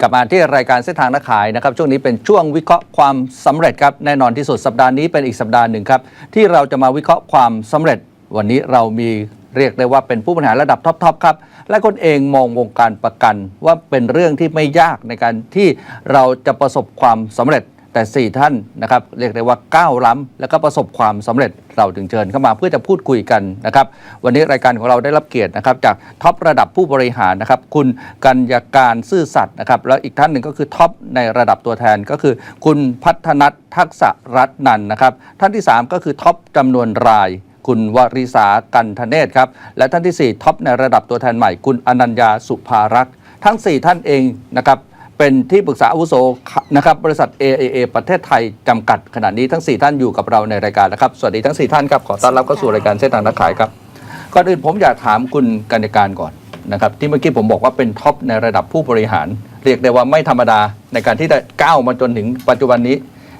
กลับมาที่รายการเส้นทางนักขายนะครับช่วงนี้เป็นช่วงวิเคราะห์ความสำเร็จครับแน่นอนที่สุดสัปดาห์นี้เป็นอีกสัปดาห์หนึ่งครับที่เราจะมาวิเคราะห์ความสำเร็จ วันนี้เรามีเรียกได้ว่าเป็นผู้บริหารระดับท็อปๆครับและคนเองมองวงการประกันว่าเป็นเรื่องที่ไม่ยากในการที่เราจะประสบความสำเร็จ แต่ 4 ท่านนะครับเรียกได้ว่าก้าวล้ำแล้วก็ประสบความสำเร็จเราถึงเชิญเข้ามาเพื่อจะพูดคุยกันนะครับวันนี้รายการของเราได้รับเกียรตินะครับจากท็อประดับผู้บริหารนะครับคุณกัญญาการซื่อสัตย์นะครับแล้วอีกท่านหนึ่งก็คือท็อปในระดับตัวแทนก็คือ คุณพัฒนัททักษะรัตนันนะครับท่านที่ 3 ก็คือท็อปจำนวนรายคุณวริษากันธเนศครับ และท่านทีสี่ 4 ท็อปในระดับตัวแทนใหม่ คุณอนัญญาสุภารักษ์ ทั้ง 4 ท่านเองนะครับ เป็นที่ปรึกษาอาวุโสนะครับบริษัท AAA ประเทศไทยจำกัดขณะนี้ทั้ง 4 ท่านอยู่กับเราในรายการนะครับ สวัสดีทั้ง 4 ท่านครับ ขอต้อนรับเข้าสู่รายการเส้นทางนักขายครับ ก่อนอื่นผมอยากถามคุณกัญญาการก่อนนะครับที่เมื่อกี้ผมบอกว่าเป็นท็อปในระดับผู้บริหาร เรียกได้ว่าไม่ธรรมดาในการที่ได้ก้าวมาจนถึงปัจจุบันนี้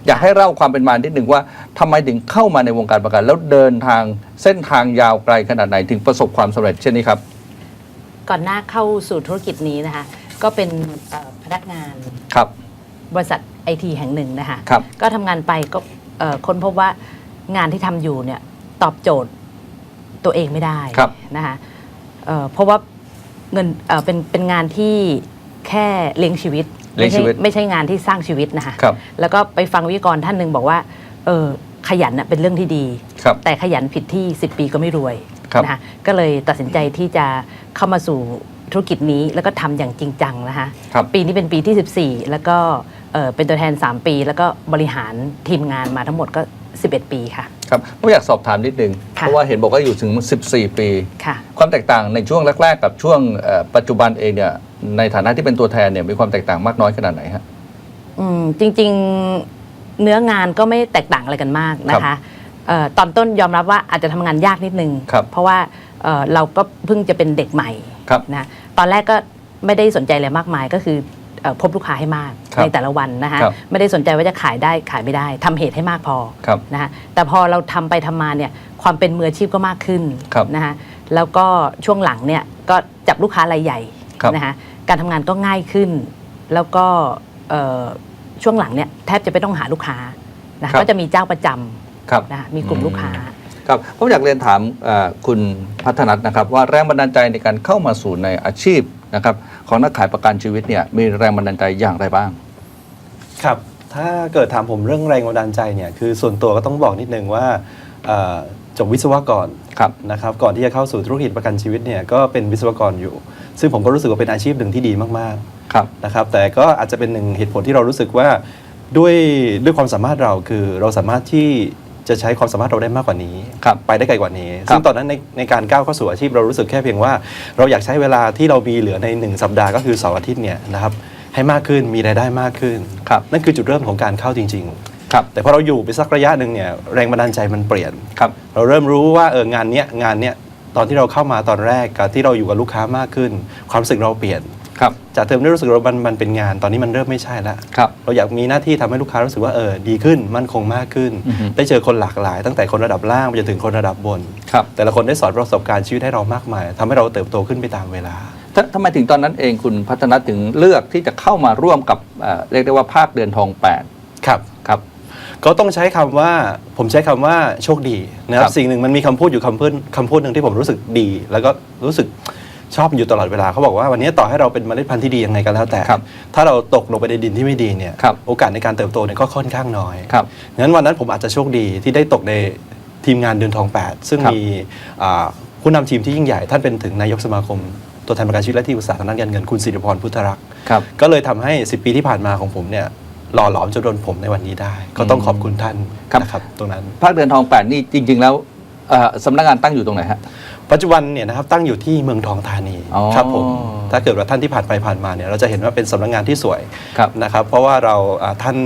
อยากให้เล่าความเป็นมานิดหนึ่งว่าทำไมถึงเข้ามาในวงการประกัน แล้วเดินทางเส้นทางยาวไกลขนาดไหนถึงประสบความสำเร็จเช่นนี้ครับก่อนหน้าเข้าสู่ธุรกิจนี้นะคะ ก็เป็นเอ่อพนักงานครับ บริษัทไอทีแห่งหนึ่งนะคะครับ ก็ทำงานไปก็เอ่อค้นพบว่างานที่ทำอยู่เนี่ยตอบโจทย์ตัวเองไม่ได้ครับ นะคะเอ่อเพราะว่าเงินเอ่อเป็นเป็นงานที่แค่เลี้ยงชีวิตเลี้ยงชีวิต ไม่ใช่ไม่ใช่งานที่สร้างชีวิตนะคะ ครับ แล้วก็ไปฟังวิทยากรท่านหนึ่งบอกว่า เออขยันน่ะเป็นเรื่องที่ดี ครับ แต่ขยันผิดที่ 10 ปีก็ไม่รวยครับ นะคะก็เลยตัดสินใจที่จะเข้ามาสู่ ธุรกิจนี้แล้วก็ทำอย่างจริงจังนะคะครับ ปีนี้เป็นปีที่ 14 แล้วก็เอ่อเป็นตัวแทน 3 ปี แล้วก็บริหารทีมงานมาทั้งหมดก็ 11 ปีค่ะ ครับผมอยากสอบถามนิดนึง ค่ะ เพราะว่าเห็นบอกว่าอยู่ถึง 14 ปี ค่ะ ความแตกต่างในช่วงแรก ๆ กับช่วงเอ่อปัจจุบันเองเนี่ยในฐานะที่เป็นตัวแทนเนี่ยมีความแตกต่างมากน้อยขนาดไหนฮะ อืมจริงๆเนื้องานก็ไม่แตกต่างอะไรกันมากนะคะเอ่อตอนต้นยอมรับว่าอาจจะทำงานยากนิดนึง ครับเพราะว่าเอ่อเราก็เพิ่งจะเป็นเด็กใหม่ ครับนะตอนแรกก็ไม่ได้สนใจอะไรมากมายก็คือเอ่อพบลูกค้าให้มากครับในแต่ละวันนะคะครับไม่ได้สนใจว่าจะขายได้ขายไม่ได้ทำเหตุให้มากพอครับนะคะแต่พอเราทำไปทำมาเนี่ยความเป็นมืออาชีพก็มากขึ้นครับนะคะแล้วก็ช่วงหลังเนี่ยก็จับลูกค้ารายใหญ่ครับนะคะการทำงานก็ง่ายขึ้น แล้วก็เอ่อช่วงหลังเนี่ยแทบจะไม่ต้องหาลูกค้านะคะก็จะมีเจ้าประจครับำนะคะมีกลุ่มลูกค้า ครับผมอยากเรียนถามเอ่อคุณพัฒนัทนะครับ ว่าแรงบันดาลใจในการเข้ามาสู่ในอาชีพนะครับของนักขายประกันชีวิตเนี่ยมีแรงบันดาลใจอย่างไรบ้าง ครับ ถ้าเกิดถามผมเรื่องแรงบันดาลใจเนี่ยคือส่วนตัวก็ต้องบอกนิดนึงว่าเอ่อจบวิศวกรครับนะครับก่อนที่จะเข้าสู่ธุรกิจประกันชีวิตเนี่ยก็เป็นวิศวกรอยู่ ซึ่งผมก็รู้สึกว่าเป็นอาชีพหนึ่งที่ดีมากครับๆนะครับแต่ก็อาจจะเป็นหนึ่งเหตุผลที่เรารู้สึกว่าด้วยด้วยความสามารถเราคือเราสามารถที่ จะใช้ความสามารถเราได้มากกว่านี้ ครับไปได้ไกลกว่านี้ ครับ ซึ่งตอนนั้นในในการก้าวเข้าสู่อาชีพเรารู้สึกแค่เพียงว่า เราอยากใช้เวลาที่เรามีเหลือในหนึ่งสัปดาห์ก็คือเสาร์อาทิตย์เนี่ยนะครับให้มากขึ้นมีรายได้มากขึ้น ครับนั่นคือจุดเริ่มของการเข้าจริง ครับๆ แต่พอเราอยู่ไปสักระยะหนึ่งเนี่ยแรงบันดาลใจมันเปลี่ยน ครับเราเริ่มรู้ว่าเอองานเนี้ยงานเนี้ยตอนที่เราเข้ามาตอนแรกกับที่เราอยู่กับลูกค้ามากขึ้น ความรู้สึกเราเปลี่ยน ครับจากเดิมที่รู้สึกเรามันมันเป็นงาน ตอนนี้มันเริ่มไม่ใช่ละครับเราอยากมีหน้าที่ทำให้ลูกค้ารู้สึกว่าเออดีขึ้นมั่นคงมากขึ้นอือฮึได้เจอคนหลากหลาย ตั้งแต่คนระดับล่างไปจนถึงคนระดับบนครับแต่ละคนได้สอนประสบการณ์ชีวิตให้เรามากมายทำให้เราเติบโตขึ้นไปตามเวลาททำไมถึงตอนนั้นเองคุณพัฒนัทถึงเลือกที่จะเข้ามาร่วมกับเอ่อเรียกได้ว่าภาคเดือนทองครับ8ครับก็ต้องใช้คำว่าผมใช้คำว่าโชคดีนะคครัรับบสิ่งหนึ่งมันมีคำพูดอยู่คำพูดคำพูดหนึ่งที่ผมรู้สึกดี แล้วก็รู้สึก ชอบอยู่ตลอดเวลาเขาบอกว่าวันนี้ต่อให้เราเป็นเมล็ดพันธุ์ที่ดียังไงก็แล้วแต่ ครับถ้าเราตกลงไปในดินที่ไม่ดีเนี่ยครับโอกาสในการเติบโตเนี่ยก็ค่อนข้างน้อยครับงั้นวันนั้นผมอาจจะโชคดีที่ได้ตกในทีมงานเดือนทอง 8 ซึ่งครับ มีอ่าผู้นำทีมที่ยิ่งใหญ่ท่านเป็นถึงนายกสมาคม ตัวแทนประกันชีวิตและที่ปรึกษาทางด้านการเงินคุณสิริพรพุทธรักษ์ ครับ ก็เลยทำให้ 10 ปีที่ผ่านมาของผมเนี่ยหล่อหลอมจนโดนผมในวันนี้ได้ ก็ต้องขอบคุณท่านครับ นะครับตรงนั้น ภาคเดือนทอง8นี่จริง ๆ แล้วเอ่อสำนักงานตั้งอยู่ตรงไหนฮะ ปัจจุบันเนี่ยนะครับตั้งอยู่ที่เมืองทองธานีอ๋อครับผมถ้าเกิดว่าท่านที่ผ่านไปผ่านมาเนี่ยเราจะเห็นว่าเป็นสำนักงานที่สวยครับนะครับ เพราะว่าเราอ่าท่าน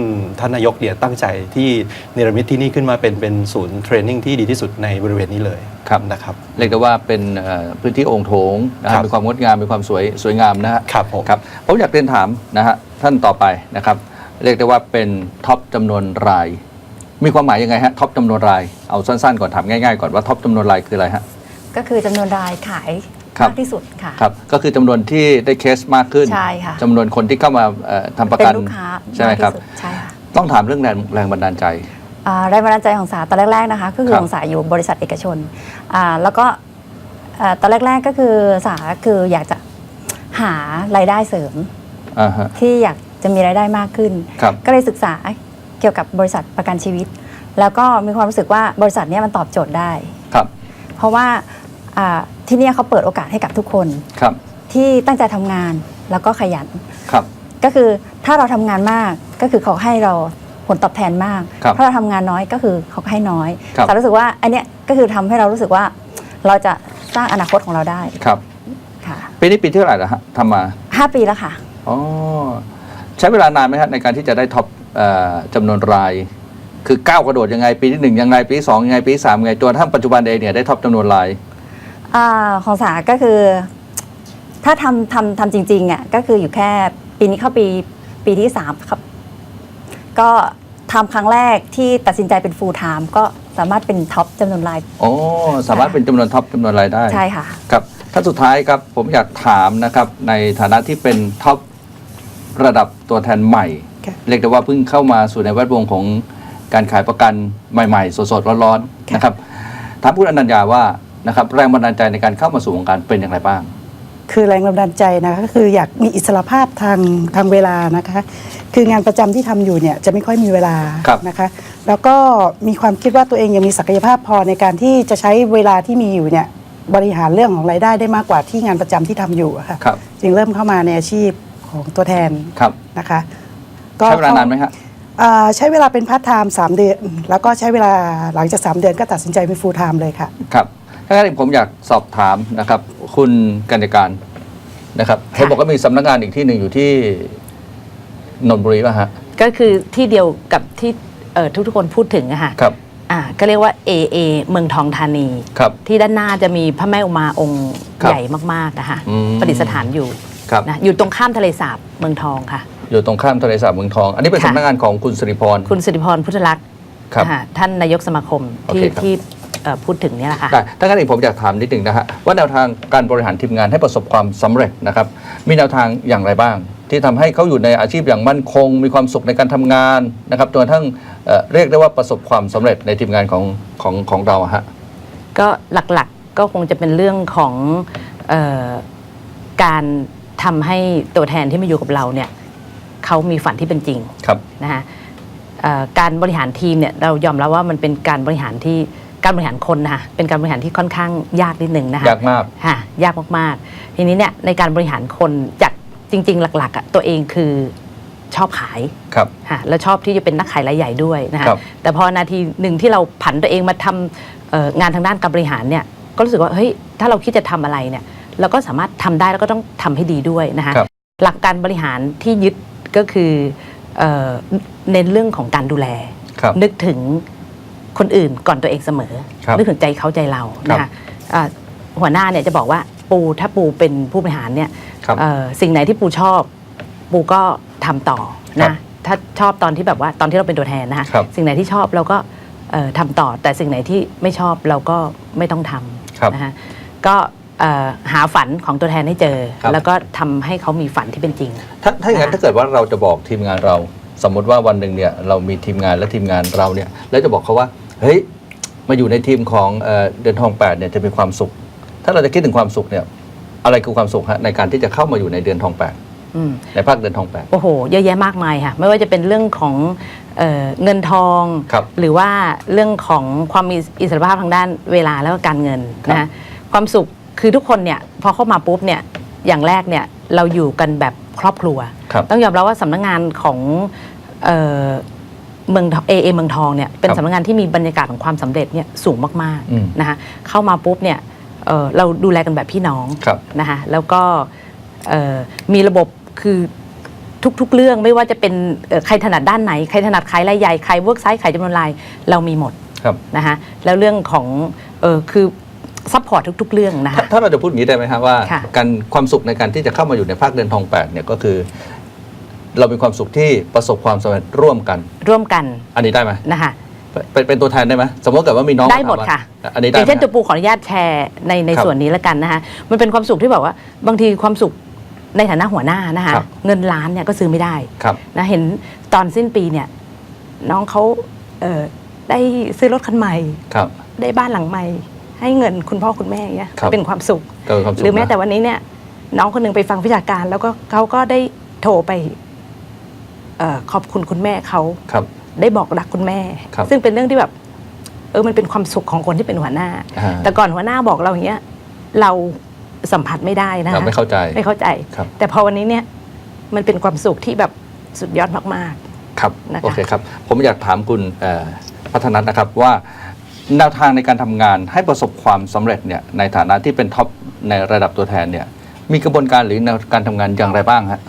ท่านนายกเนี่ยตั้งใจที่เนรมิตที่นี่ขึ้นมาเป็นเป็นศูนย์เทรนนิ่งที่ดีที่สุดในบริเวณนี้เลยครับ นะครับ เรียกได้ว่าเป็นเอ่อพื้นที่โองค์โถงนะคครัรับบมีความงดงามมีความสวยสวยงามนะฮะ ครับผม ครับผมอยากเรียนถามนะฮะท่านต่อไปนะครับ เรียกได้ว่าเป็นท็อปจำนวนราย มีความหมายยังไงฮะท็อปจำนวนรายเอาสั้นๆก่อนถามง่ายๆก่อนว่าท็อปจำนวนรายคืออะไรฮะ ก็คือจำนวนรายขายครับ มากที่สุดค่ะ ครับ ก็คือจำนวนที่ได้เคสมากขึ้นใช่ค่ะ จำนวนคนที่เข้ามาเอ่อทำประเป็นกันลูกค้าใช่ไหมมากครับที่สุดใช่ค่ะต้องถามเรื่องแรงแรงบันดาลใจ อ่าแรงบันดาลใจของสาตอนแรกๆนะคะ ก็คือครับ ของสาอยู่บริษัทเอกชนอ่าแล้วก็อ่าตอนแรกๆก็คือสาคืออยากจะหารายได้เสริมอ่าฮะที่อยากจะมีรายได้มากขึ้น ครับ ก็เลยศึกษาเกี่ยวกับบริษัทประกันชีวิต แล้วก็มีความรู้สึกว่าบริษัทเนี้มันตอบโจทย์ได้ ครับ เพราะว่า อ่าที่เนี่ยเขาเปิดโอกาสให้กับทุกคนครับ ที่ตั้งใจทำงานแล้วก็ขยัน ครับ ก็คือถ้าเราทำงานมากก็คือเขาให้เราผลตอบแทนมาก ครับถ้าเราทำงานน้อยก็คือเขาให้น้อยครับ แต่รู้สึกว่าอันเนี้ยก็คือทำให้เรารู้สึกว่าเราจะสร้างอนาคตของเราได้ครับค่ะปีนี้ปีที่เท่าไหร่แล้วฮะทำมาห้าปีแล้วค่ะ อ๋อใช้เวลานานไหมครับในการที่จะได้ท็อปเอ่อจำนวนราย คือก้าวกระโดดยังไงปีที่หนึ่งยังไงปีที่สองยังไงปีที่สามยังไงจนกระทั่งปัจจุบันเองเนี่ยได้ท็อปจำนวนราย อาของสาก็คือ ถ้าทำทำทำจริงๆอะก็คืออยู่แค่ปีนี้เข้าปีปีที่สามครับ ก็ทำครั้งแรกที่ตัดสินใจเป็น full time ก็สามารถเป็นท็อปจำนวนราย โอ้สามารถเป็นจำนวนท็อปจำนวนรายได้ใช่ค่ะ ครับท่านสุดท้ายครับผมอยากถามนะครับ ในฐานะที่เป็นท็อประดับตัวแทนใหม่ ค่ะ เรียกได้ว่าเพิ่งเข้ามาสู่ในแวดวงของการขายประกันใหม่ ๆ สดๆร้อนๆนะครับถามคุณอนัญญาว่า นะครับแรงบันดาลใจในการเข้ามาสู่วงการเป็นอย่างไรบ้าง คือแรงบันดาลใจนะคะก็คืออยากมีอิสรภาพทางทางเวลานะคะ คืองานประจำที่ทำอยู่เนี่ยจะไม่ค่อยมีเวลาครับ นะคะ แล้วก็มีความคิดว่าตัวเองยังมีศักยภาพพอในการที่จะใช้เวลาที่มีอยู่เนี่ยบริหารเรื่องของรายได้ได้มากกว่าที่งานประจำที่ทำอยู่อะค่ะครับจึงเริ่มเข้ามาในอาชีพของตัวแทนครับนะคะใช้เวลานานไหมฮะอ่าใช้เวลาเป็นพาร์ทไทม์สามเดือน แล้วก็ใช้เวลาหลังจาก3เดือนก็ตัดสินใจเป็นฟูลไทม์เลยค่ะ ครับ ถ้างั้นผมอยากสอบถามนะครับ คุณกัญญาการนะครับเห็นบอกว่ามีสำนักงานอีกที่หนึ่งอยู่ที่นนทบุรีป่ะฮะ ก็คือที่เดียวกับที่เอ่อทุกๆคนพูดถึงอะค่ะครับ อ่าก็เรียกว่า AA เมืองทองธานี ครับ ที่ด้านหน้าจะมีพระแม่อุมาองค์ครับใหญ่มากๆนะคะอืม ประดิษฐานอยู่ครับ นะอยู่ตรงข้ามทะเลสาบเมืองทองค่ะ อยู่ตรงข้ามทะเลสาบเมืองทอง อันนี้เป็นค่ะ สำนักงานของคุณสิริพร คุณสิริพรพุทธลักษณ์ครับนะคะท่านนายกสมาคมโอเคที่ครับ ที่ เอ่อพูดถึงเนี่ยแหละค่ะ ได้ถ้างั้นเองผมอยากถามนิดหนึ่งนะฮะว่าแนวทางการบริหารทีมงานให้ประสบความสำเร็จนะครับ มีแนวทางอย่างไรบ้าง ที่ทำให้เขาอยู่ในอาชีพอย่างมั่นคง มีความสุขในการทำงานนะครับจนกระทั่งเอ่อเรียกได้ว่าประสบความสำเร็จในทีมงานของของของเราอะฮะ ก็หลักๆก็คงจะเป็นเรื่องของเออการทำให้ตัวแทนที่มาอยู่กับเราเนี่ยเขามีฝันที่เป็นจริงครับ นะคะเอ่อการบริหารทีมเนี่ยเรายอมรับว่ามันเป็นการบริหารที่ การบริหารคนนะคะเป็นการบริหารที่ค่อนข้างยากนิดหนึ่งนะคะยากมากค่ะยากมากๆ ทีนี้เนี่ยในการบริหารคนจากจริง ๆ หลักๆอะตัวเองคือชอบขายครับค่ะแล้วชอบที่จะเป็นนักขายรายใหญ่ด้วยนะคะครับแต่พอนาทีหนึ่งที่เราผันตัวเองมาทำเอ่องานทางด้านการบริหารเนี่ยก็รู้สึกว่าเฮ้ยถ้าเราคิดจะทำอะไรเนี่ยเราก็สามารถทำได้แล้วก็ต้องทำให้ดีด้วยนะคะครับหลักการบริหารที่ยึดก็คือเอ่อเน้นเรื่องของการดูแลครับนึกถึง คนอื่นก่อนตัวเองเสมอครับนึกถึงใจเขาใจเรานะคะอ่าหัวหน้าเนี่ยจะบอกว่าปูถ้าปูเป็นผู้บริหารเนี่ยครับเอ่อสิ่งไหนที่ปูชอบ ปูก็ทำต่อครันะบถ้าชอบตอนที่แบบว่าตอนที่เราเป็นตัวแทนนะคะครับ สิ่งไหนที่ชอบเราก็เอ่อทำต่อ แต่สิ่งไหนที่ไม่ชอบเราก็ไม่ต้องทครับำนะคะก็เอ่อหาฝันของตัวแทนให้เจอ ครับ แล้วก็ทำให้เขามีฝันที่เป็นจริง ถ้าถ้าอย่างนั้นนะคะถ้าเกิดว่าเราจะบอกทีมงานเรา สมมติว่าวันหนึ่งเนี่ยเรามีทีมงานและทีมงานเราเนี่ยแล้วจะบอกเขาว่า เฮ้ยมาอยู่ในทีมของเอ่อเดือนทองแปดเนี่ยจะมีความสุข ถ้าเราจะคิดถึงความสุขเนี่ยอะไรคือความสุขฮะในการที่จะเข้ามาอยู่ในเดือนทองแปดอืม ในภาคเดือนทองแปด โอ้โห เยอะแยะมากมายค่ะ ไม่ว่าจะเป็นเรื่องของเออเงินทอง ครับหรือว่าเรื่องของความมีอิสรภาพทางด้านเวลาแล้วก็การเงินครับนะคะความสุขคือทุกคนเนี่ยพอเข้ามาปุ๊บเนี่ยอย่างแรกเนี่ยเราอยู่กันแบบครอบครัว ครับต้องยอมรับว่าสำนักงานของเอ่อ เมืองเอเอเมืองทองเนี่ยเป็นครับสำนักงานที่มีบรรยากาศของความสำเร็จเนี่ยสูงมากอืมๆนะคะเข้ามาปุ๊บเนี่ยเอ่อเราดูแลกันแบบพี่น้องครับนะคะแล้วก็เอ่อมีระบบคือทุกๆ เรื่องไม่ว่าจะเป็นเอ่อใครถนัดด้านไหน ใครถนัดขายรายใหญ่ใครเวิร์กไซส์ขายจำนวนรายเรามีหมดครับนะคะแล้วเรื่องของเออคือซัพพอร์ตทุก ๆ เรื่องนะถ้าคะถ้าเราจะพูดอย่างนี้ได้ไหมครับว่าค่ะการความสุขในการที่จะเข้ามาอยู่ในภาคเดือนทองแปดเนี่ยก็คือ เรามีความสุขที่ประสบความสำเร็จร่วมกัน ร่วมกันอันนี้ได้ไหมนะคะเป็นเป็นตัวแทนได้ไหมสมมติเกิดว่ามีน้องได้หมดถาว่าค่ะอันนี้อได้ย่างเช่นไหมตัวปูขออนุญาตแชร์ในในครับส่วนนี้แล้วกันนะคะมันเป็นความสุขที่แบบว่า บางทีความสุขในฐานะหัวหน้านะคะครับเงินล้านเนี่ยก็ซื้อไม่ได้ครับนะเห็นตอนสิ้นปีเนี่ยน้องเขาเอ่อได้ซื้อรถคันใหม่ครับ ได้บ้านหลังใหม่ ให้เงินคุณพ่อคุณแม่อย่างเงี้ยครับเป็นความสุขก็เป็นความสุข หรือแม้แต่นะวันนี้เนี่ยน้องคนหนึงไปฟังวิชาการ แล้วก็เขาก็ได้โทรไปเออขอบคุณคุณแม่เขาครับ ได้บอกรักคุณแม่ ครับซึ่งเป็นเรื่องที่แบบเออมันเป็นความสุขของคนที่เป็นหัวหน้า อ่า แต่ก่อนหัวหน้าบอกเราอย่างเงี้ยเราสัมผัสไม่ได้นะคะเราไม่เข้าใจ ไม่เข้าใจ ครับ แต่พอวันนี้เนี่ยมันเป็นความสุขที่แบบสุดยอดมาก ครับ นะคะ โอเคครับ ผมอยากถามคุณเอ่อพัฒนัทนะครับว่าแนวทางในการทำงานให้ประสบความสำเร็จเนี่ยในฐานะที่เป็นท็อปในระดับตัวแทนเนี่ยมีกระบวนการหรือแนวการทำงานอย่างไรบ้างฮะ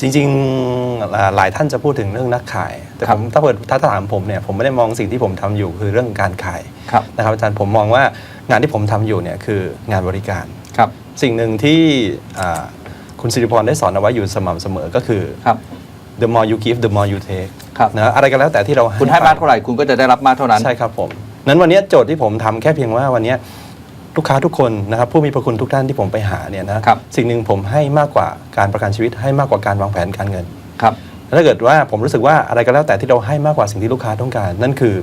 จริงๆอ่าหลายท่านจะพูดถึงเรื่องนักขาย แต่ครัผบมถ้าเกิดถ้าถามผมเนี่ยผมไม่ได้มองสิ่งที่ผมทำอยู่คือเรื่องการขายครับนะครับอาจารย์ผมมองว่างานที่ผมทำอยู่เนี่ยคืองานบริการครับ สิ่งหนึ่งที่อ่าคุณสิริพรได้สอนเอาไว้อยู่สม่ำเสมอก็คือครับ the more you give the more you take ครับนะอะไรก็แล้วแต่ที่เราคุณให้ไปมากเท่าไหร่คุณก็จะได้รับมากเท่านั้นใช่ครับผมนั้นวันนี้โจทย์ที่ผมทำแค่เพียงว่าวันนี้ ลูกค้าทุกคนนะครับผู้มีพระคุณทุกท่านที่ผมไปหาเนี่ยนะครับสิ่งหนึ่งผมให้มากกว่าการประกันชีวิต ให้มากกว่าการวางแผนการเงินครับถ้าเกิดว่าผมรู้สึกว่าอะไรก็แล้วแต่ที่เราให้มากกว่าสิ่งที่ลูกค้าต้องการ นั่นคือ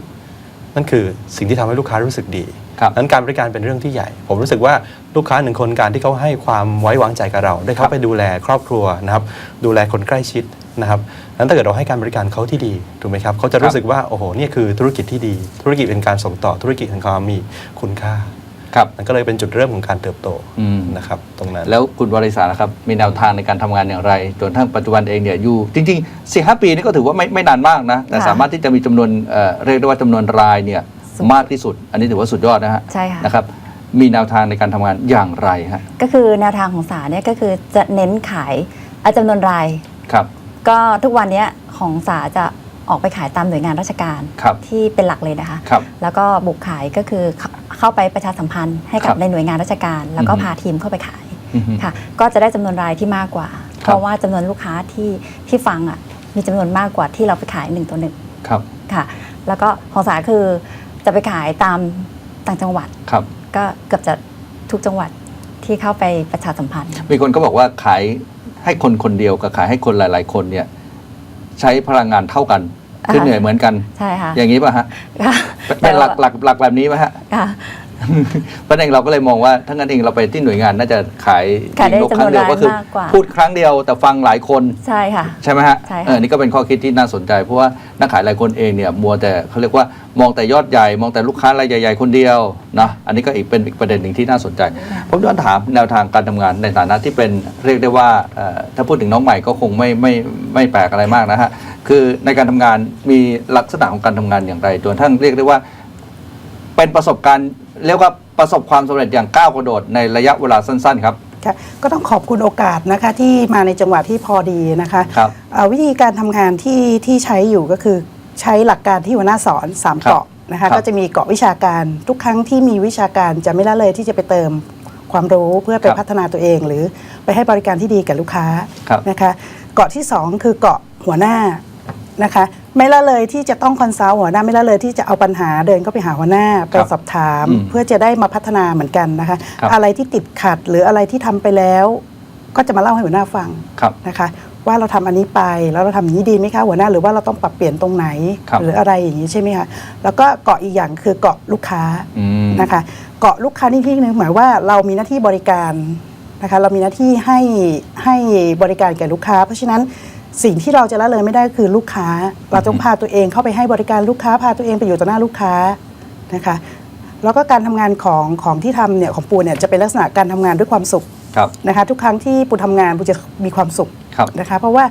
นั่นคือสิ่งที่ทำให้ลูกค้ารู้สึกดีครับนั้นการบริการเป็นเรื่องที่ใหญ่ ผมรู้สึกว่าลูกค้าหนึ่งคนการที่เขาให้ความไว้วางใจกับเรา ได้เข้าไปดูแลครอบครัวนะครับดูแลคนใกล้ชิดนะครับนั้นถ้าเกิดเราให้การบริการเขาที่ดีถูกไหมครับเขาจะรู้สึกว่าโอ้โหเนี่ยคือธุรกิจที่ดี ธุรกิจเป็นการส่งต่อธุรกิจแห่งความมีคุณค่า ครับนั่นก็เลยเป็นจุดเริ่มของการเติบโตอืม นะครับตรงนั้น แล้วคุณวริษานะครับ มีแนวทางในการทำงานอย่างไร จนทั้งปัจจุบันเองเนี่ยอยู่ จริงๆสี่ห้าปีนี่ก็ถือว่าไม่ไม่นานมากนะ แต่ค่ะสามารถที่จะมีจำนวนเอ่อเรียกได้ว่าจำนวนรายเนี่ยสูงมากที่สุด อันนี้ถือว่าสุดยอดนะฮะใช่ค่ะ นะครับมีแนวทางในการทำงานอย่างไรฮะก็คือแนวทางของสาเนี่ยก็คือจะเน้นขายอะจำนวนราย ครับ ก็ทุกวันเนี้ยของสาจะ ออกไปขายตามหน่วยงานราชการครับที่เป็นหลักเลยนะคะครับ แล้วก็บุกขายก็คือเข้าเข้าไปประชาสัมพันธ์ให้ครักับบในหน่วยงานราชการ แล้วก็อือฮึ พาทีมเข้าไปขายอือฮึ ค่ะ ก็จะได้จำนวนรายที่มากกว่าครับเพราะว่าจำนวนลูกค้าที่ที่ฟังอะมีจำนวนมากกว่าที่เราไปขายหนึ่งต่อหนึ่งครับ ค่ะ แล้วก็ของสาคือจะไปขายตามต่างจังหวัด ครับ ก็เกือบจะทุกจังหวัดที่เข้าไปประชาสัมพันธ์ มีคนก็บอกว่าขายให้คนคนเดียวกับขายให้คนหลาย ๆ คนเนี่ย ใช้พลังงานเท่ากันคือเหนื่อยเหมือนกัน ใช่ค่ะอย่างนี้ป่ะฮะค่ะเป็นเป็นหลักหลักหลักแบบนี้ไหมฮะ ค่ะ เพราะฉะนั้นเราก็เลยมองว่าทั้างนั้นเองเราไปที่หน่วยงานน่าจะขายขายได้นกครั้งเดียวจำนวนรายก็คือมากกว่า พูดครั้งเดียวแต่ฟังหลายคนใช่ค่ะ ใช่ไหมฮะใช่ค่ะ เออนี่ก็เป็นข้อคิดที่น่าสนใจ เพราะว่านักขายหลายคนเองเนี่ยมัวแต่เขาเรียกว่ามองแต่ยอดใหญ่ มองแต่ลูกค้ารายใหญ่ๆคนเดียวนะอันนี้ก็อีกเป็นอีกประเด็นหนึ่งที่น่าสนใจ ผมย้อนถามแนวทางการทำงานในฐานะที่เป็นเรียกได้ว่าเอ่อถ้าพูดถึงน้องใหม่ก็คงไม่ไม่ไม่แปลกอะไรมากนะฮะคือในการทำงานมีลักษณะของการทำงานอย่างไรจนทั้งเรียกได้ว่า เป็นประสบการณ์ เรียกว่าประสบความสำเร็จอย่างก้าวกระโดดในระยะเวลาสั้นๆครับ ค่ะก็ต้องขอบคุณโอกาสนะคะที่มาในจังหวะที่พอดีนะคะครับ เอ่อวิธีการทำงานที่ที่ใช้อยู่ก็คือใช้หลักการที่หัวหน้าสอน3ครับเกาะนะครัคะบ ก็จะมีเกาะวิชาการทุกครั้งที่มีวิชาการจะไม่ละเลยที่จะไปเติมความรู้เพื่อไปครับพัฒนาตัวเอง หรือไปให้บริการที่ดีกับลูกค้า ครับ นะคะเกาะที่ 2 คือเกาะหัวหน้านะคะ ไม่ละเลยที่จะต้องคอนซัลท์หัวหน้าไม่ละเลยที่จะเอาปัญหาเดินเข้าไปหาหัวหน้าไปครับสอบถาม อืมเพื่อจะได้มาพัฒนาเหมือนกันนะคะ ครับ อะไรที่ติดขัดหรืออะไรที่ทำไปแล้ว ก็จะมาเล่าให้หัวหน้าฟังครับ นะคะ ว่าเราทำอันนี้ไปแล้วเราทำอย่างนี้ดีไหมคะหัวหน้าหรือว่าเราต้องปรับเปลี่ยนตรงไหน ครับ หรืออะไรอย่างนี้ใช่ไหมคะแล้วก็เกาะอีกอย่างคือเกาะลูกค้า อืม นะคะเกาะลูกค้านี่ที่หนึงหมายว่าเรามีหน้าที่บริการนะคะเรามีหน้าที่ให้ให้บริการแก่ลูกค้า เพราะฉะนั้น สิ่งที่เราจะละเลยไม่ได้คือลูกค้า เราต้องพาตัวเองเข้าไปให้บริการลูกค้าพาตัวเองไปอยู่ต่อหน้าลูกค้านะคะแล้วก็การทำงานของของที่ทำเนี่ยของปูเนี่ยจะเป็นลักษณะการทำงานด้วยความสุขครับนะคะทุกครั้งที่ปูทำงานปูจะมีความสุขครับนะคะเพราะว่า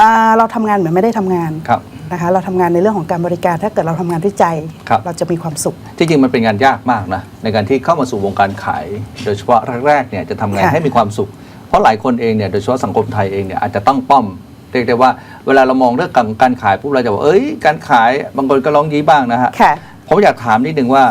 อ่าเราทำงานเหมือนไม่ได้ทำงานครับนะคะเราทำงานในเรื่องของการบริการถ้าเกิดเราทำงานด้วยใจครับเราจะมีความสุข ที่จริงมันเป็นงานยากมากนะในการที่เข้ามาสู่วงการขาย โดยเฉพาะแรกๆเนี่ยจะทำไงค่ะให้มีความสุข เพราะหลายคนเองเนี่ยโดยเฉพาะสังคมไทยเองเนี่ยอาจจะตั้งป้อม เรียกได้ว่าเวลาเรามองเรื่องการการขายปุ๊บเราจะบอกเอ้ยการขายบางคนก็ร้องยี้บ้างนะฮะค่ะ ผมอยากถามนิดนึงว่า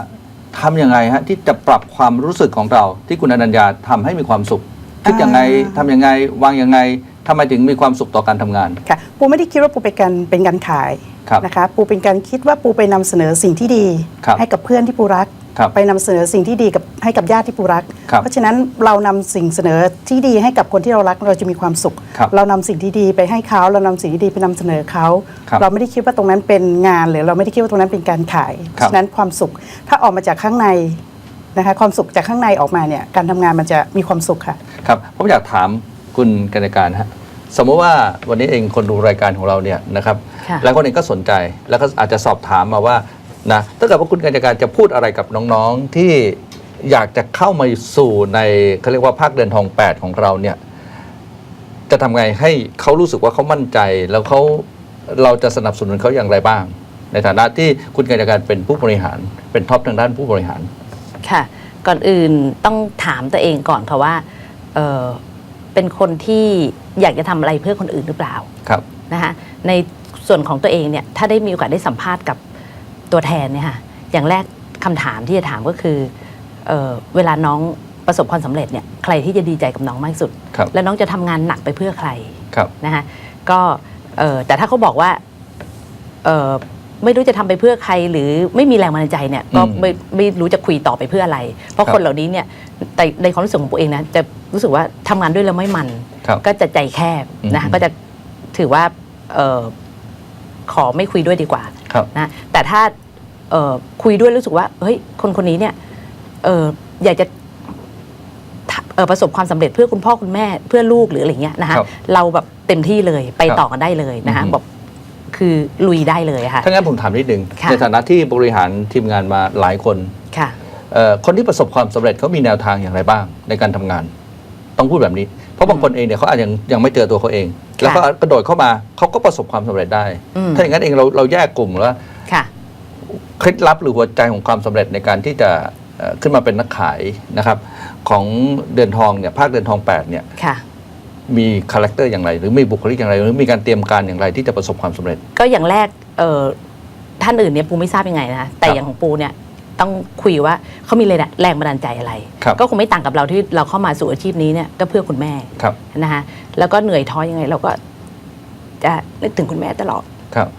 ทำยังไงฮะที่จะปรับความรู้สึกของเรา ที่คุณอนัญญาทำให้มีความสุข คิดยังไงอ่าทำยังไง วางยังไงทำไมถึงมีความสุขต่อการทำงาน ค่ะปูไม่ได้คิดว่าปูเป็นการเป็นการขายครับนะคะปูเป็นการคิดว่าปูไปนำเสนอสิ่งที่ดี ครับให้กับเพื่อนที่ปูรักครับ ไปนำเสนอสิ่งที่ดีกับให้กับญาติที่ปูรักครับเพราะฉะนั้นเรานำสิ่งเสนอที่ดีให้กับคนที่เรารักเราจะมีความสุขครับเรานำสิ่งที่ดีไปให้เขาเรานำสิ่งที่ดีไปนำเสนอเขาครับเราไม่ได้คิดว่าตรงนั้นเป็นงานหรือเราไม่ได้คิดว่าตรงนั้นเป็นการขายเพครับราะฉะนั้นความสุขถ้าออกมาจากข้างในนะคะความสุขจากข้างในออกมาเนี่ยการทำงานมันจะมีความสุขค่ะครับผมอยากถามคุณกันยการฮะสมมติว่าวันนี้เองคนดูรายการของเราเนี่ยนะครับค่ะหลายคนเองก็สนใจแล้วก็อาจจะสอบถามมาว่า นะถ้าเกิดว่าคุณกันยการจะพูดอะไรกับน้องๆที่อยากจะเข้ามาสู่ในเขาเรียกว่าภาคเดินทอง 8 ของเราเนี่ย จะทำไงให้เขารู้สึกว่าเขามั่นใจ แล้วเขาเราจะสนับสนุนเขาอย่างไรบ้าง ในฐานะที่คุณกันยการเป็นผู้บริหาร เป็นท็อปทางด้านผู้บริหาร ค่ะ ก่อนอื่นต้องถามตัวเองก่อนค่ะว่าเออเป็นคนที่อยากจะทำอะไรเพื่อคนอื่นหรือเปล่าครับ นะคะในส่วนของตัวเองเนี่ยถ้าได้มีโอกาสได้สัมภาษณ์กับ ตัวแทนเนี่ยค่ะอย่างแรกคำถามที่จะถามก็คือเออเวลาน้องประสบความสำเร็จเนี่ยใครที่จะดีใจกับน้องมากที่สุดครับแล้วน้องจะทำงานหนักไปเพื่อใครครับนะคะก็เออแต่ถ้าเขาบอกว่าเออไม่รู้จะทำไปเพื่อใครหรือไม่มีแรงบันดาลใจเนี่ยก็อืมไม่ไม่รู้จะคุยต่อไปเพื่ออะไร เพราะครับคนเหล่านี้เนี่ยแต่ในความรู้สึกของตัวเองนะจะรู้สึกว่าทำงานด้วยแล้วไม่มันครับก็จะใจแคบนะอืมก็จะถือว่าเออขอไม่คุยด้วยดีกว่า ครับ นะแต่ถ้าเออคุยด้วยรู้สึกว่าเฮ้ยคนคนนี้เนี่ยเอออยากจะทะเอ่อประสบความสำเร็จเพื่อคุณพ่อคุณแม่เพื่อลูกหรืออะไรเงี้ยนะคะครับเราแบบเต็มที่เลยไปครับต่อกันได้เลยนะคะอืม บอกคือลุยได้เลยค่ะ ถ้างั้นผมถามนิดนึงค่ะ ในฐานะที่บริหารทีมงานมาหลายคนค่ะ เอ่อคนที่ประสบความสำเร็จเขามีแนวทางอย่างไรบ้างในการทำงาน ต้องพูดแบบนี้ เพราะบางคนเองเนี่ยเขาอาจจะยังยังไม่เจอตัวเขาเอง แล้วก็กระโดดเข้ามาเขาก็ประสบความสำเร็จได้ อืม ถ้าอย่างนั้นเองเราเราแยกกลุ่มแล้วค่ะ เคล็ดลับหรือหัวใจของความสำเร็จในการที่จะเอ่อขึ้นมาเป็นนักขายนะครับ ของเดือนทองเนี่ยภาคเดือนทอง8เนี่ยค่ะ มีคาแรคเตอร์อย่างไร หรือมีบุคลิกอย่างไร หรือมีการเตรียมการอย่างไรที่จะประสบความสำเร็จ ก็อย่างแรกเออท่านอื่นเนี่ยปูไม่ทราบยังไงนะคะแต่ครับ อย่างของปูเนี่ย ต้องคุยว่าเขามีแรงบันดาลใจอะไร ครับก็คงไม่ต่างกับเราที่เราเข้ามาสู่อาชีพนี้เนี่ยก็เพื่อคุณแม่ครับนะคะแล้วก็เหนื่อยท้อยังไง เราก็จะนึกถึงคุณแม่ตลอดครับ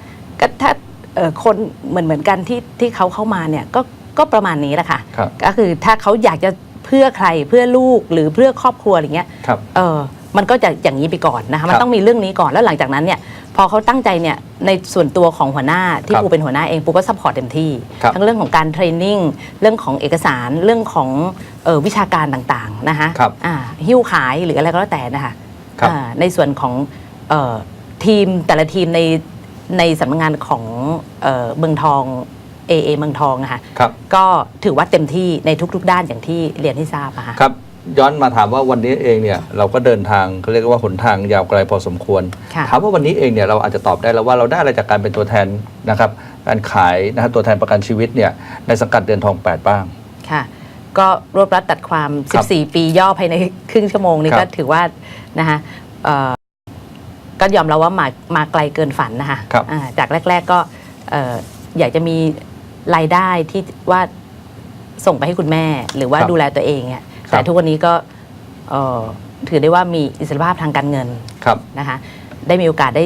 ก็ถ้าเอ่อคนเหมือนเหมือนกันที่ที่เขาเข้ามาเนี่ยก็ก็ประมาณนี้แหละค่ะ ครับก็คือถ้าเขาอยากจะเพื่อใครเพื่อลูกหรือเพื่อครอบครัวอะไรเงี้ยครับ เออ มันก็จะอย่างนี้ไปก่อนนะคะมันครับต้องมีเรื่องนี้ก่อนแล้วหลังจากนั้นเนี่ยพอเขาตั้งใจเนี่ยในส่วนตัวของหัวหน้าที่ครับปูเป็นหัวหน้าเองปูก็ซัพพอร์ตเต็มที่ครับทั้งเรื่องของการเทรนนิ่งเรื่องของเอกสารเรื่องของเออวิชาการต่างๆนะคะครับอ่าหิ้วขายหรืออะไรก็แล้วแต่นะคะครับอ่าในส่วนของเออทีมแต่ละทีมในในสำนักงานของเออเมืองทอง AA เมืองทองอะค่ะครับก็ถือว่าเต็มที่ในทุก ๆ ด้านอย่างที่เรียนให้ทราบอะค่ะครับ ย้อนมาถามว่าวันนี้เองเนี่ยเราก็เดินทางเขาเรียกว่าหนทางยาวไกลพอสมควร ค่ะถามว่าวันนี้เองเนี่ยเราอาจจะตอบได้แล้วว่าเราได้อะไรจากการเป็นตัวแทนนะครับการขายนะฮะตัวแทนประกันชีวิตเนี่ยในสังกัดเดือนทอง 8 บ้าง ค่ะ ก็รวบรัดตัดความ ครับ14 ปีย่อภายในครึ่งชั่วโมงนี้ครับก็ถือว่านะคะเอ่อก็ยอมรับว่ามามาไกลเกินฝันนะคะครับ อ่าจากแรก ๆก็เอ่ออยากจะมีรายได้ที่ว่าส่งไปให้คุณแม่ หรือว่าครับดูแลตัวเองเนี่ยครับ แต่ทุกวันนี้ก็เอ่อถือได้ว่ามีอิสรภาพทางการเงินครับนะคะได้มีโอกาสได้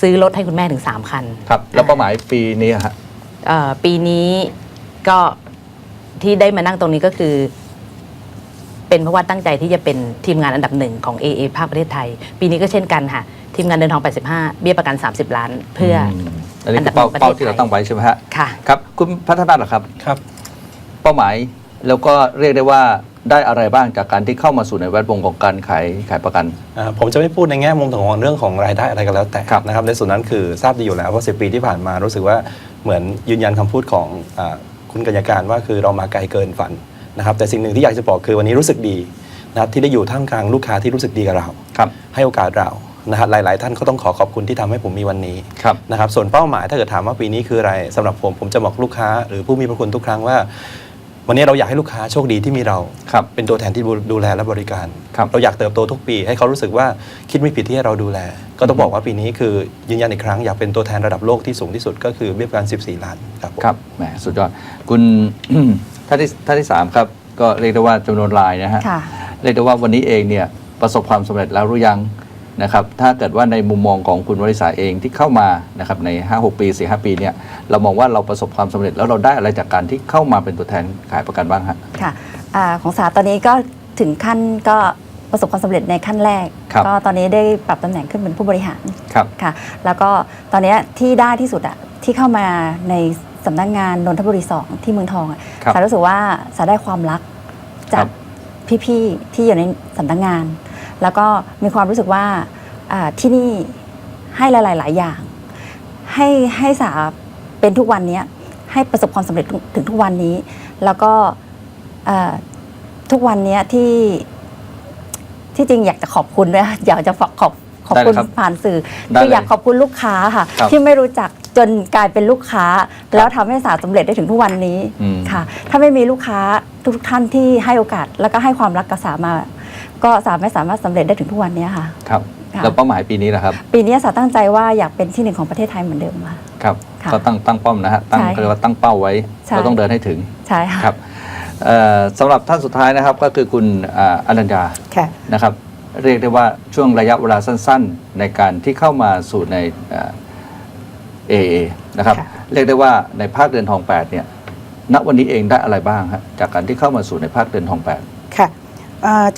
ซื้อรถให้คุณแม่ถึง 3 คันครับแล้วเป้าหมายปีนี้ฮะเอ่อปีนี้ก็ที่ได้มานั่งตรงนี้ก็คือ เป็นเพราะว่าตั้งใจที่จะเป็นทีมงานอันดับหนึ่งของ AA ภาคประเทศไทย ปีนี้ก็เช่นกันค่ะ ทีมงานเดินทอง 85 เบี้ยประกัน 30 ล้าน เพื่ออมอันนี้คือเป้าอันดับหนึ่งประเทศเป้าที่เราตั้งไว้ใช่ไหมฮะค่ะครับคุณพัฒนาเหรอครับครับ เป้าหมายแล้วก็เรียกได้ว่า ได้อะไรบ้างจากการที่เข้ามาสู่ในแวดวงของการขายขายประกัน อ่าผมจะไม่พูดในแง่มุมของเรื่องของรายได้อะไรก็แล้วแต่ครับ นะครับในส่วนนั้นคือทราบดีอยู่แล้วว่าสิปีที่ผ่านมารู้สึกว่าเหมือนยืนยันคำพูดของอาคุณกัญญาการว่าคือเรามาไกลเกินฝันนะครับแต่สิ่งหนึ่งที่อยากจะบอกคือวันนี้รู้สึกดีนะครับที่ได้อยู่ท่ามกลางลูกค้าที่รู้สึกดีกับเรา ครับให้โอกาสเรานะฮะหลาย ๆ ท่านก็ต้องขอขอบคุณที่ทำให้ผมมีวันนี้ ครับ นะครับส่วนเป้าหมายถ้าเกิดถามว่าปีนี้คืออะไรสำหรับผมผมจะบอกลูกค้าหรือผู้มีพระคุณทุกครั้งว่า วันนี้เราอยากให้ลูกค้าโชคดีที่มีเรา ครับเป็นตัวแทนที่ดูดูแลและบริการ ครับเราอยากเติบโตทุกปี ให้เขารู้สึกว่าคิดไม่ผิดที่ให้เราดูแล ก็ต้องบอกว่าปีนี้คือยืนยันอีกครั้งอยากเป็นตัวแทนระดับโลกที่สูงที่สุดก็คือเบี้ยประกัน 14 ล้านครับผม ครับแหมสุดยอด คุณ ท่านที่ท่านที่สามครับ ก็เรียกได้ว่าจำนวนรายนะฮะค่ะ เรียกได้ว่าวันนี้เองเนี่ยประสบความสำเร็จแล้วหรือยัง นะครับถ้าเกิดว่าในมุมมองของคุณวริษาเองที่เข้ามานะครับใน 5-6 ปี 4-5 ปีเนี่ยเรามองว่าเราประสบความสำเร็จแล้วเราได้อะไรจากการที่เข้ามาเป็นตัวแทนขายประกันบ้างฮะค่ะอาของสาตอนนี้ก็ถึงขั้นก็ประสบความสำเร็จในขั้นแรกครับก็ตอนนี้ได้ปรับตำแหน่งขึ้นเป็นผู้บริหารครับค่ะ แล้วก็ตอนนี้ที่ได้ที่สุดอะที่เข้ามาในสำนักงานนนทบุรีสองที่เมืองทองอะครับสารู้สึกว่าสาได้ความรักครัจากบพี่ๆที่อยู่ในสำนักงาน แล้วก็มีความรู้สึกว่าอ่าที่นี่ให้หลายๆอย่าง ให้ให้สาเป็นทุกวันเนี้ยให้ประสบความสำเร็จถึงทุกวันนี้ แล้วก็เอ่อทุกวันเนี้ยที่ที่จริงอยากจะขอบคุณด้วยอยากจะฝากขอบขอบคุณได้เลยครับผ่านสื่อได้คือเลยอยากขอบคุณลูกค้าค่ะครับที่ไม่รู้จักจนกลายเป็นลูกค้า แล้วทำให้สาสำเร็จได้ถึงทุกวันนี้อืมค่ะ ถ้าไม่มีลูกค้าทุกๆท่านที่ให้โอกาสแล้วก็ให้ความรักกับสามา ก็สาไม่สามารถสำเร็จได้ถึงทุกวันนี้ค่ะ ครับ ค่ะ แล้วเป้าหมายปีนี้นะครับ ปีนี้สาตั้งใจว่าอยากเป็นที่หนึ่งของประเทศไทยเหมือนเดิมค่ะ ครับ ค่ะก็ตั้งตั้งเป้านะฮะ ตั้งใช่เขาเรียกว่าตั้งเป้าไว้ ใช่ เราต้องเดินให้ถึง ใช่ค่ะ ครับเอ่อสำหรับท่านสุดท้ายนะครับก็คือคุณอ่าอนัญญา ค่ะ นะครับ เรียกได้ว่าช่วงระยะเวลาสั้นๆ ในการที่เข้ามาสู่ในเอเอนะครับ ค่ะ เรียกได้ว่าในภาคเดือนทองแปดเนี่ย ณ วันนี้เองได้อะไรบ้างฮะจากการที่เข้ามาสู่ในภาคเดือนทองแปดค่ะเอ่อ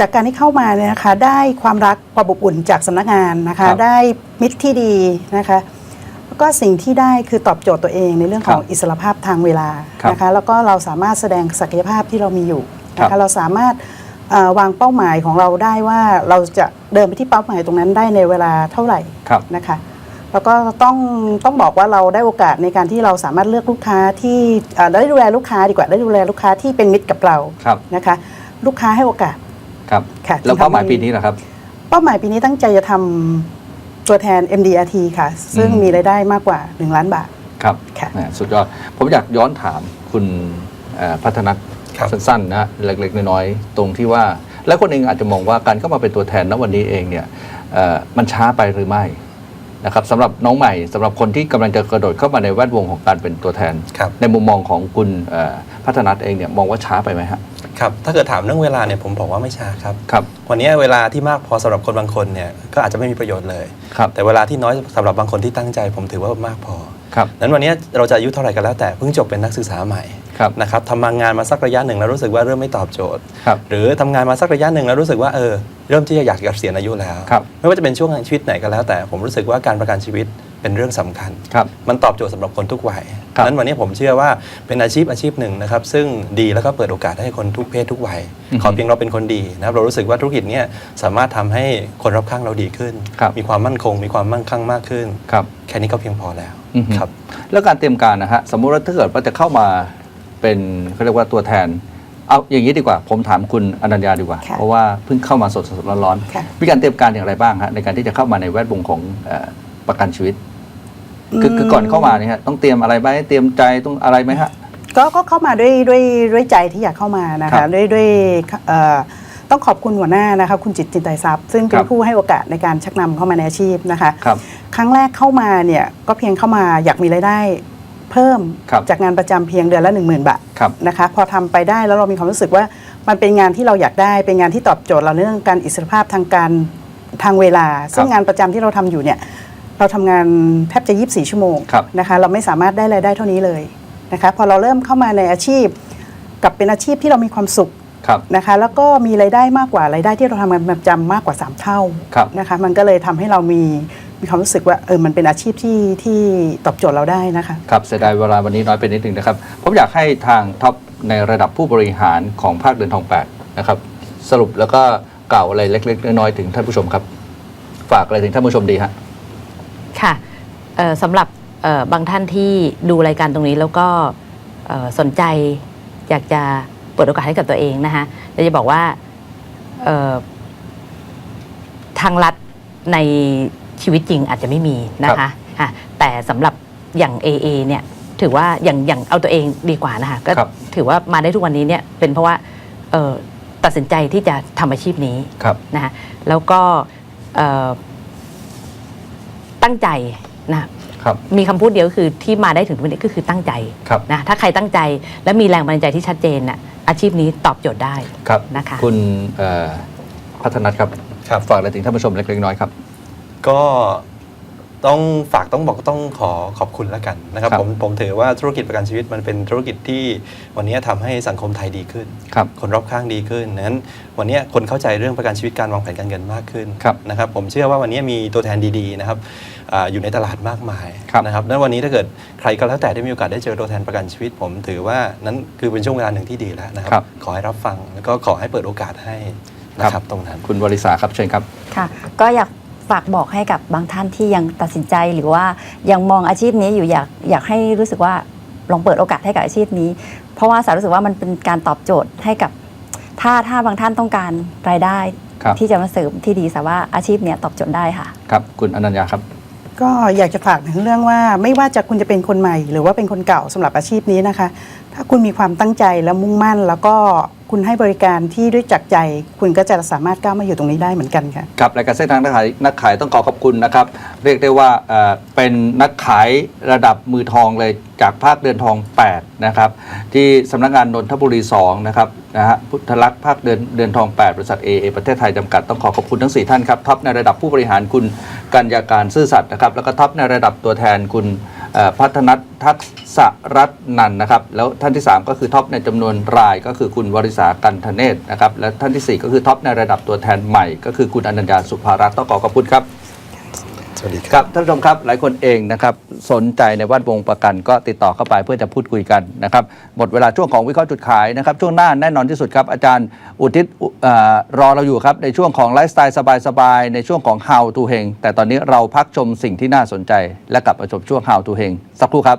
จากการที่เข้ามาเนี่ยนะคะได้ความรักความอบอุ่นจากสำนักงานนะครัคะบได้มิตรที่ดีนะคะแล้วก็สิ่งที่ได้คือตอบโจทย์ตัวเองในเรื่องของครับอิสรภาพทางเวลาครับนะคะแล้วก็เราสามารถแสดงศักยภาพที่เรามีอยู่นะครัคะบเราสามารถเอ่อวางเป้าหมายของเราได้ว่าเราจะเดินไปที่เป้าหมายตรงนั้นได้ในเวลาเท่าไหร่ครับนะคะแล้วก็ต้องต้องบอกว่าเราได้โอกาสในการที่เราสามารถเลือกลูกค้าที่เอ่อได้ดูแลลูกค้าดีกว่าได้ดูแลลูกค้าที่เป็นมิตรกับเราครับนะคะ ลูกค้าให้โอกาส ครับค่ะแล้วเป้าหมายปีนี้ล่ะครับ เป้าหมายปีนี้ตั้งใจจะทำตัวแทน MDRT ค่ะ ซึ่งอืมมีรายได้มากกว่า 1 ล้านบาท ครับค่ะแหม่สุดยอด ผมอยากย้อนถามคุณเอ่อพัฒนัทครับ สั้นๆนะฮะเล็กๆ น้อยๆ ตรงที่ว่า และคนเองอาจจะมองว่าการเข้ามาเป็นตัวแทนณวันนี้เองเนี่ยเอ่อมันช้าไปหรือไม่นะครับสำหรับน้องใหม่สำหรับคนที่กำลังจะกระโดดเข้ามาในแวดวงของการเป็นตัวแทน ครับ ในมุมมองของคุณเอ่อพัฒนัทเองเนี่ยมองว่าช้าไปไหมฮะ ครับถ้าเกิดถามเรื่องเวลาเนี่ยผมบอกว่าไม่ช้าครับครับ วันนี้เวลาที่มากพอสำหรับคนบางคนเนี่ยก็อาจจะไม่มีประโยชน์เลยครับแต่เวลาที่น้อยสำหรับบางคนที่ตั้งใจ ผมถือว่ามากพอครับนั้นวันนี้เราจะอายุเท่าไหร่กันแล้วแต่เพิ่งจบเป็นนักศึกษาใหม่ครับนะครับทำงานมาสักระยะหนึ่งแล้วรู้สึกว่าเริ่มไม่ตอบโจทย์ครับหรือทำงานมาสักระยะหนึ่งแล้วรู้สึกว่าเออเริ่มที่จะอยากเกษียณอายุแล้วครับไม่ว่าจะเป็นช่วงชีวิตไหนก็แล้วแต่ผมรู้สึกว่าการประกันชีวิต เป็นเรื่องสำคัญครับมันตอบโจทย์สำหรับคนทุกวัยครับนั้นวันนี้ผมเชื่อว่าเป็นอาชีพอาชีพหนึ่งนะครับ ซึ่งดีแล้วก็เปิดโอกาสให้คนทุกเพศทุกวัยอือฮึขอเพียงเราเป็นคนดีนะครับ เรารู้สึกว่าธุรกิจเนี้สามารถทำให้คนรอบข้างเราดีขึ้นครับมีความมั่นคง มีความมั่งคั่งมากขึ้นครับแค่นี้ก็เพียงพอแล้วอือฮึครับ แล้วการเตรียมการนะฮะ สมมุติว่าถ้าเกิดว่าจะเข้ามาเป็นเขาเรียกว่าตัวแทน เอาอย่างนี้ดีกว่า ผมถามคุณอนัญญาดีกว่าค่ะเพราะว่าเพิ่งเข้ามาสดๆร้อนค่ะๆมีการเตรียมการอย่างไรบ้างฮะในการที่จะเข้ามาในแวดวงของเอ่อ ประกันชีวิต คือคือก่อนเข้ามาเนี่ยฮะต้องเตรียมอะไรไหมเตรียมใจต้องอะไรไหมฮะ ก็ก็เข้ามาด้วยด้วยด้วยใจที่อยากเข้ามานะครัคะบด้วยด้วยเอ่อต้องขอบคุณหัวหน้านะคะคุณจิตจินไตรทรัพย์ ซึ่งเป็ครันบผู้ให้โอกาสในการชักนำเข้ามาในอาชีพนะคะ ครับ ครั้งแรกเข้ามาเนี่ยก็เพียงเข้ามาอยากมีรายได้เพิ่มครับ จากงานประจำเพียงเดือนละ 1 0,000 บาทครับ นะคะ พอทำไปได้แล้วเรามีความรู้สึกว่ามันเป็นงานที่เราอยากได้เป็นงานที่ตอบโจทย์เราเรื่องการอิสรภาพทางการทางเวลา ซึ่งงานประจำที่เราทำอยู่เนี่ย เราทำงานแทบจะ 24 ชั่วโมงครับ นะคะ เราไม่สามารถได้รายได้เท่านี้เลยนะคะ พอเราเริ่มเข้ามาในอาชีพกับเป็นอาชีพที่เรามีความสุขครับ นะคะ แล้วก็มีรายได้มากกว่ารายได้ที่เราทำงานประจำมากกว่า 3 เท่าครับ นะคะ มันก็เลยทำให้เรามีมีความรู้สึกว่าเออมันเป็นอาชีพที่ที่ตอบโจทย์เราได้นะคะ ครับเสียดายเวลาวันนี้น้อยไปนิดนึงนะครับ ผมอยากให้ทางท็อปในระดับผู้บริหารของภาคเดือนทองแปดนะครับสรุปแล้วก็กล่าวอะไรเล็ก ๆ น้อยๆถึงท่านผู้ชมครับ ฝากอะไรถึงท่านผู้ชมดีฮะ ค่ะเอ่อสำหรับเอ่อบางท่านที่ดูรายการตรงนี้แล้วก็เอ่อสนใจอยากจะเปิดโอกาสให้กับตัวเองนะคะเราจะบอกว่าเอ่อทางรัฐในชีวิตจริงอาจจะไม่มีนะคะค่ะแต่สำหรับอย่าง AA เนี่ยถือว่าอย่างอย่างเอาตัวเองดีกว่านะคะก็ครับถือว่ามาได้ทุกวันนี้เนี่ยเป็นเพราะว่าเอ่อตัดสินใจที่จะทำอาชีพนี้ครับนะคะแล้วก็เอ่อ ตั้งใจนะครับ มีคำพูดเดียวคือที่มาได้ถึงตรงนี้ก็คือตั้งใจครับ นะถ้าใครตั้งใจและมีแรงบันดาลใจที่ชัดเจนน่ะอาชีพนี้ตอบโจทย์ได้ ครับนะคะคุณเอ่อพัฒนัทครับครับ ฝากอะไรถึงท่านผู้ชมเล็กๆน้อยๆครับ ก็ ต้องฝากต้องบอกต้องขอขอบคุณแล้วกันนะครับครับผมผมถือว่าธุรกิจประกันชีวิตมันเป็นธุรกิจที่วันนี้ทำให้สังคมไทยดีขึ้นครับคนรอบข้างดีขึ้นนั้นวันนี้คนเข้าใจเรื่องประกันชีวิตการวางแผนการเงินมากขึ้นครับนะครับผมเชื่อว่าวันนี้มีตัวแทนดีๆนะครับอาอยู่ในตลาดมากมายครับ นะครับนั้นวันนี้ถ้าเกิดใครก็แล้วแต่ได้มีโอกาสได้เจอตัวแทนประกันชีวิต ผมถือว่านั้นคือเป็นช่วงเวลาหนึ่งที่ดีแล้วนะครับครับ ขอให้รับฟังแล้วก็ขอให้เปิดโอกาสให้นะครับตรงนั้น คุณวริษาครับเชิญครับ ค่ะ ก็อยาก ฝากบอกให้กับบางท่านที่ยังตัดสินใจหรือว่ายังมองอาชีพนี้อยู่อยากอยากให้รู้สึกว่าลองเปิดโอกาสให้กับอาชีพนี้ เพราะว่าสารู้สึกว่ามันเป็นการตอบโจทย์ให้กับ ถ้าถ้าบางท่านต้องการรายได้ ครับ ที่จะมาเสริมที่ดีแต่ว่าอาชีพเนี้ยตอบโจทย์ได้ค่ะ ครับ คุณอนัญญาครับ ก็อยากจะฝากถึงเรื่องว่าไม่ว่าจะคุณจะเป็นคนใหม่ หรือว่าเป็นคนเก่าสำหรับอาชีพนี้นะคะ ถ้าคุณมีความตั้งใจและมุ่งมั่น แล้วก็คุณให้บริการที่ด้วยจักใจ คุณก็จะสามารถก้าวมาอยู่ตรงนี้ได้เหมือนกันค่ะ ครับรายการเส้นทางนักขายนักขายต้องขอขอบคุณนะครับ เรียกได้ว่าเอ่อเป็นนักขายระดับมือทองเลยจากภาคเดือนทอง 8 นะครับ ที่สำนักงานนนทบุรี 2 นะครับนะฮะพุทธลักษณ์ภาคเดือนเดือนทอง 8 บริษัท AA ประเทศไทยจำกัดต้องขอขอบคุณทั้ง 4 ท่านครับท็อปในระดับผู้บริหารคุณกัญญาการซื่อสัตย์นะครับแล้วก็ท็อปในระดับตัวแทนคุณ พัฒนัททักษรัตน์นันนะครับ แล้วท่านที่ 3 ก็คือท็อปในจำนวนรายก็คือคุณวริษากันธเนศนะครับ และท่านทีสี่ 4 ก็คือท็อปในระดับตัวแทนใหม่ ก็คือคุณอนัญญาสุภารัตน์ต้องขอขอบคุณครับ สวัสดีครับท่านผู้ชมครับหลายคนเองนะครับสนใจในวัดวงประกันก็ติดต่อเข้าไปเพื่อจะพูดคุยกันนะครับหมดเวลาช่วงของวิเคราะห์จุดขายนะครับช่วงหน้าแน่นอนที่สุดครับอาจารย์อุทิศรอเราอยู่ครับในช่วงของไลฟ์สไตล์สบายๆในช่วงของ How to เฮงแต่ตอนนี้เราพักชมสิ่งที่น่าสนใจ และกลับมาชมช่วง How to เฮงสักครู่ครับ